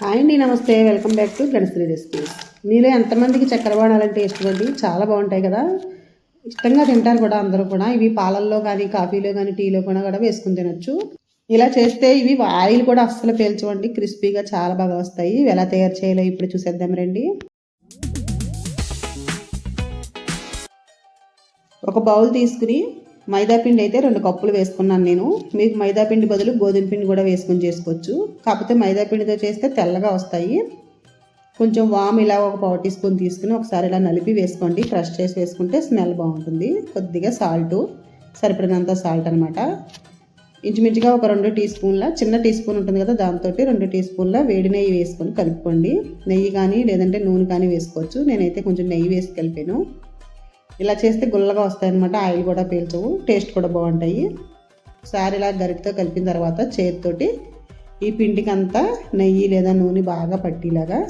Hi అండి నమస్తే. Welcome back to Ganashri recipes. మీలో ఎంతమందికి చక్కెర బాణాలంటే ఇష్టం అండి? చాలా బాగుంటాయి కదా. ఇష్టంగా తింటారు కూడా అందరూ కూడా. ఇవి పాలల్లో కానీ కాఫీలో కానీ టీలో కూడా కూడా వేసుకుని తినొచ్చు. ఇలా చేస్తే ఇవి ఆయిల్ కూడా అస్సలు పీల్చవండి. క్రిస్పీగా చాలా బాగా వస్తాయి. ఎలా తయారు చేయాలో ఇప్పుడు చూసేద్దాం రండి. ఒక బౌల్ తీసుకుని మైదాపిండి అయితే రెండు కప్పులు వేసుకున్నాను నేను. మీకు మైదాపిండి బదులు గోధుమ పిండి కూడా వేసుకొని చేసుకోవచ్చు. కాకపోతే మైదాపిండితో చేస్తే తెల్లగా వస్తాయి. కొంచెం వామ్ ఇలా ఒక పావు టీ స్పూన్ తీసుకుని ఒకసారి ఇలా నలిపి వేసుకోండి. క్రష్ చేసి వేసుకుంటే స్మెల్ బాగుంటుంది. కొద్దిగా సాల్ట్ సరిపడినంత సాల్ట్ అనమాట ఇంచుమించుగా ఒక రెండు టీ స్పూన్ల చిన్న టీ స్పూన్ ఉంటుంది కదా దాంతో రెండు టీ స్పూన్ల వేడి నెయ్యి వేసుకొని కలుపుకోండి. నెయ్యి కానీ లేదంటే నూనె కానీ వేసుకోవచ్చు. నేనైతే కొంచెం నెయ్యి వేసి కలిపాను. ఇలా చేస్తే గుల్లగా వస్తాయి అనమాట ఆయిల్ కూడా పీల్చవు. టేస్ట్ కూడా బాగుంటాయి. ఒకసారి ఇలా గరిటతో కలిపిన తర్వాత చేతితోటి ఈ పిండికి అంతా నెయ్యి లేదా నూనె బాగా పట్టేలాగా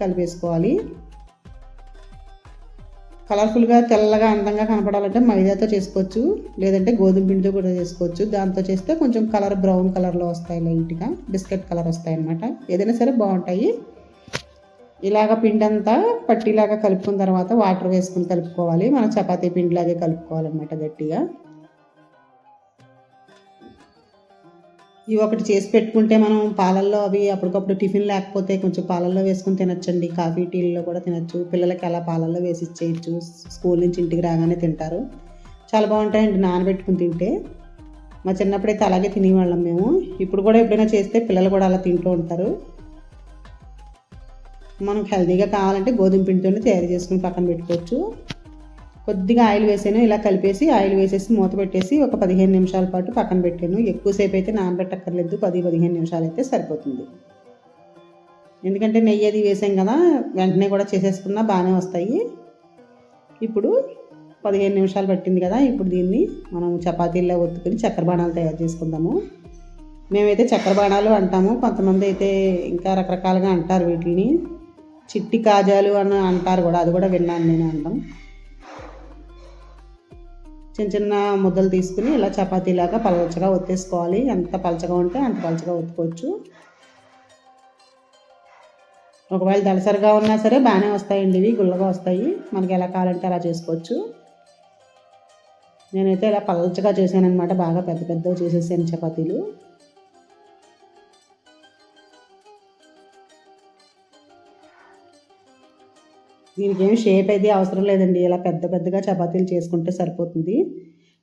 కలిపేసుకోవాలి. కలర్ఫుల్గా తెల్లగా అందంగా కనపడాలంటే మైదాతో చేసుకోవచ్చు. లేదంటే గోధుమ పిండితో కూడా చేసుకోవచ్చు. దాంతో చేస్తే కొంచెం కలర్ బ్రౌన్ కలర్లో వస్తాయి లైట్గా. బిస్కెట్ కలర్ వస్తాయి అన్నమాట ఏదైనా సరే బాగుంటాయి. ఇలాగ పిండి అంతా పట్టిలాగా కలుపుకున్న తర్వాత వాటర్ వేసుకుని కలుపుకోవాలి. మన చపాతీ పిండిలాగే కలుపుకోవాలన్నమాట గట్టిగా. ఇవి ఒకటి చేసి పెట్టుకుంటే మనం పాలల్లో అవి అప్పటికప్పుడు టిఫిన్ లేకపోతే కొంచెం పాలల్లో వేసుకుని తినచ్చండి. కాఫీ టీల్లో కూడా తినచ్చు. పిల్లలకి అలా పాలల్లో వేసి ఇచ్చేయచ్చు. స్కూల్ నుంచి ఇంటికి రాగానే తింటారు. చాలా బాగుంటాయండి నానబెట్టుకుని తింటే. మా చిన్నప్పుడైతే అలాగే తినేవాళ్ళం మేము. ఇప్పుడు కూడా ఎప్పుడైనా చేస్తే పిల్లలు కూడా అలా తింటూ ఉంటారు. మనం హెల్తీగా కావాలంటే గోధుమ పిండితోనే తయారు చేసుకుని పక్కన పెట్టుకోవచ్చు. కొద్దిగా ఆయిల్ వేసాను ఇలా కలిపేసి ఆయిల్ వేసేసి మూత పెట్టేసి ఒక పదిహేను నిమిషాల పాటు పక్కన పెట్టాను. ఎక్కువసేపు అయితే నానబెట్టక్కర్లేదు పది పదిహేను నిమిషాలు అయితే సరిపోతుంది. ఎందుకంటే నెయ్యి అది వేసాం కదా వెంటనే కూడా చేసేసుకున్నా బాగానే వస్తాయి. ఇప్పుడు పదిహేను నిమిషాలు పట్టింది కదా ఇప్పుడు దీన్ని మనం చపాతీల్లో ఒత్తుకుని చక్కెర బాణాలు తయారు చేసుకుందాము. మేమైతే చక్కెర బాణాలు అంటాము కొంతమంది అయితే ఇంకా రకరకాలుగా అంటారు వీటిని. చిట్టి కాజాలు అని అంటారు కూడా అది కూడా విన్నాను నేను అంటాం చిన్న చిన్న ముద్దలు తీసుకుని ఇలా చపాతీలాగా పలచగా ఒత్తేసుకోవాలి. ఎంత పలచగా ఉంటే అంత పలచగా ఒత్తుకోవచ్చు. ఒకవేళ దళసరిగా ఉన్నా సరే బాగానే వస్తాయండి ఇవి గుల్లగా వస్తాయి. మనకి ఎలా కావాలంటే అలా చేసుకోవచ్చు. నేనైతే ఇలా పలచగా చేశాను అనమాట బాగా పెద్ద పెద్దగా చేసేసాను చపాతీలు. దీనికి ఏమి షేప్ అయితే అవసరం లేదండి. ఇలా పెద్ద పెద్దగా చపాతీలు చేసుకుంటే సరిపోతుంది.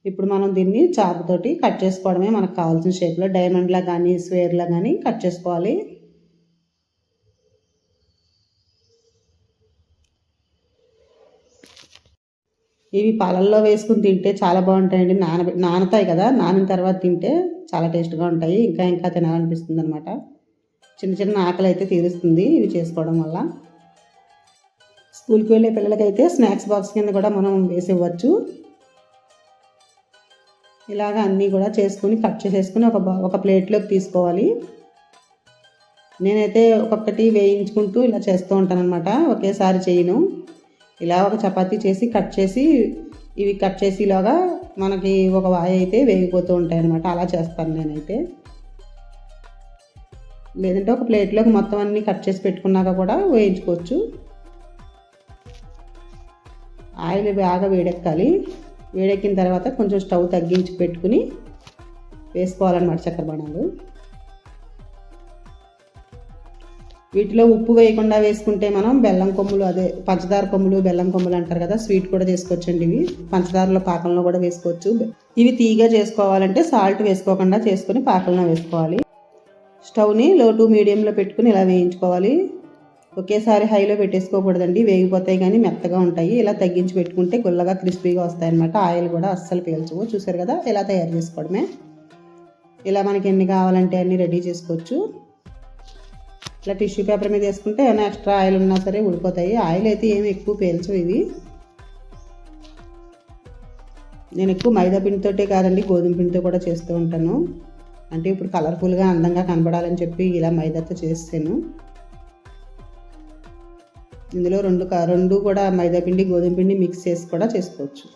ఇప్పుడు మనం దీన్ని చాకుతోటి కట్ చేసుకోవడమే మనకు కావాల్సిన షేప్లో డైమండ్లా కానీ స్వేర్లా కానీ కట్ చేసుకోవాలి. ఇవి పాలల్లో వేసుకుని తింటే చాలా బాగుంటాయండి. నాన నానతాయి కదా. నానిన తర్వాత తింటే చాలా టేస్ట్గా ఉంటాయి. ఇంకా ఇంకా తినాలనిపిస్తుంది అనమాట చిన్న చిన్న ఆకలి అయితే తీరుస్తుంది ఇవి చేసుకోవడం వల్ల. స్కూల్కి వెళ్ళే పిల్లలకైతే స్నాక్స్ బాక్స్ కింద కూడా మనం వేసి ఇలాగ అన్నీ కూడా చేసుకుని కట్ చేసేసుకుని ఒక ఒక ప్లేట్లోకి తీసుకోవాలి. నేనైతే ఒక్కొక్కటి వేయించుకుంటూ ఇలా చేస్తూ ఉంటానన్నమాట. ఒకేసారి చేయను. ఇలా ఒక చపాతీ చేసి కట్ చేసి ఇవి కట్ చేసేలాగా మనకి ఒక వాయి అయితే వేగిపోతూ ఉంటాయి అనమాట అలా చేస్తాను నేనైతే. లేదంటే ఒక ప్లేట్లోకి మొత్తం అన్నీ కట్ చేసి పెట్టుకున్నాక కూడా వేయించుకోవచ్చు. ఆయిల్ బాగా వేడెక్కాలి. వేడెక్కిన తర్వాత కొంచెం స్టవ్ తగ్గించి పెట్టుకుని వేసుకోవాలన్నమాట చక్కెర బాణాలు వీటిలో ఉప్పు వేయకుండా వేసుకుంటే మనం బెల్లం కొమ్ములు అదే పంచదార కొమ్ములు బెల్లం కొమ్ములు అంటారు కదా స్వీట్ కూడా చేసుకోవచ్చండి ఇవి. పంచదారలో పాకంలో కూడా వేసుకోవచ్చు. ఇవి తీగా చేసుకోవాలంటే సాల్ట్ వేసుకోకుండా చేసుకొని పాకంలో వేసుకోవాలి. స్టవ్ని లో టు మీడియంలో పెట్టుకుని ఇలా వేయించుకోవాలి. ఒకేసారి హైలో పెట్టేసుకోకూడదండి. వేగిపోతాయి కానీ మెత్తగా ఉంటాయి. ఇలా తగ్గించి పెట్టుకుంటే గుల్లగా క్రిస్పీగా వస్తాయి అనమాట ఆయిల్ కూడా అస్సలు పీల్చవు. చూసారు కదా? ఇలా తయారు చేసుకోవడమే. ఇలా మనకి ఎన్ని కావాలంటే అన్ని రెడీ చేసుకోవచ్చు. ఇట్లా టిష్యూ పేపర్ మీద వేసుకుంటే ఏమైనా ఎక్స్ట్రా ఆయిల్ ఉన్నా సరే ఉడిపోతాయి ఆయిల్ అయితే ఏమి ఎక్కువ పేల్చవు ఇవి. నేను ఎక్కువ మైదా పిండితోటే కాదండి గోధుమ పిండితో కూడా చేస్తూ ఉంటాను. అంటే ఇప్పుడు కలర్ఫుల్గా అందంగా కనబడాలని చెప్పి ఇలా మైదాతో చేస్తాను. ఇందులో రెండు రెండు కూడా మైదా పిండి గోధుమ పిండి మిక్స్ చేసి కూడా చేసుకోవచ్చు.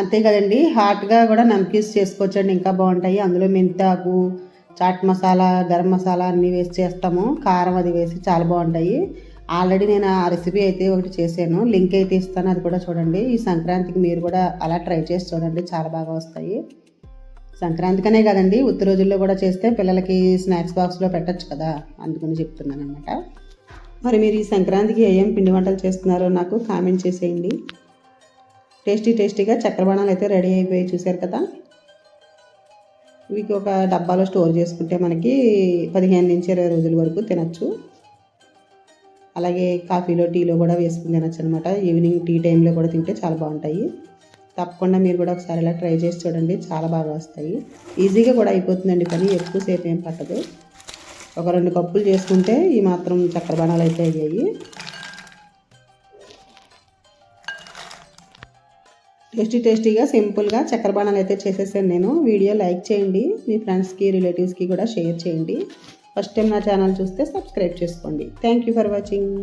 అంతే కదండి హాట్గా కూడా నమ్కీస్ చేసుకోవచ్చండి ఇంకా బాగుంటాయి. అందులో మెంతాకు చాట్ మసాలా గరం మసాలా అన్నీ వేసి చేస్తాము. కారం అది వేసి చాలా బాగుంటాయి. ఆల్రెడీ నేను ఆ రెసిపీ అయితే ఒకటి చేశాను. లింక్ అయితే ఇస్తాను అది కూడా చూడండి. ఈ సంక్రాంతికి మీరు కూడా అలా ట్రై చేసి చూడండి చాలా బాగా వస్తాయి. సంక్రాంతికనే కదండి. ఉత్తి రోజుల్లో కూడా చేస్తే పిల్లలకి స్నాక్స్ బాక్స్లో పెట్టచ్చు కదా అందుకని చెప్తున్నాను అనమాట మరి మీరు ఈ సంక్రాంతికి ఏం పిండి వంటలు చేస్తున్నారో నాకు కామెంట్ చేసేయండి. టేస్టీ టేస్టీగా చక్రబాణాలు అయితే రెడీ అయిపోయి చూశారు కదా. వీకి ఒక డబ్బాలో స్టోర్ చేసుకుంటే మనకి పదిహేను నుంచి ఇరవై రోజుల వరకు తినచ్చు. అలాగే కాఫీలో టీలో కూడా వేసుకుని తినచ్చు అనమాట ఈవినింగ్ టీ టైంలో కూడా తింటే చాలా బాగుంటాయి. తప్పకుండా మీరు కూడా ఒకసారి ఇలా ట్రై చేసి చూడండి. చాలా బాగా వస్తాయి. ఈజీగా కూడా అయిపోతుందండి పని. ఎక్కువసేపు ఏం పట్టదు. ఒక రెండు కప్పులు చేసుకుంటే ఈ మాత్రం చక్కెర బాణాలు అయితే అయ్యాయి. టేస్టీ టేస్టీగా సింపుల్గా చక్కెర బాణాలు అయితే చేసేసాను నేను. వీడియో లైక్ చేయండి. మీ ఫ్రెండ్స్కి రిలేటివ్స్కి కూడా షేర్ చేయండి. ఫస్ట్ టైం నా ఛానల్ చూస్తే సబ్స్క్రైబ్ చేసుకోండి. Thank you for watching.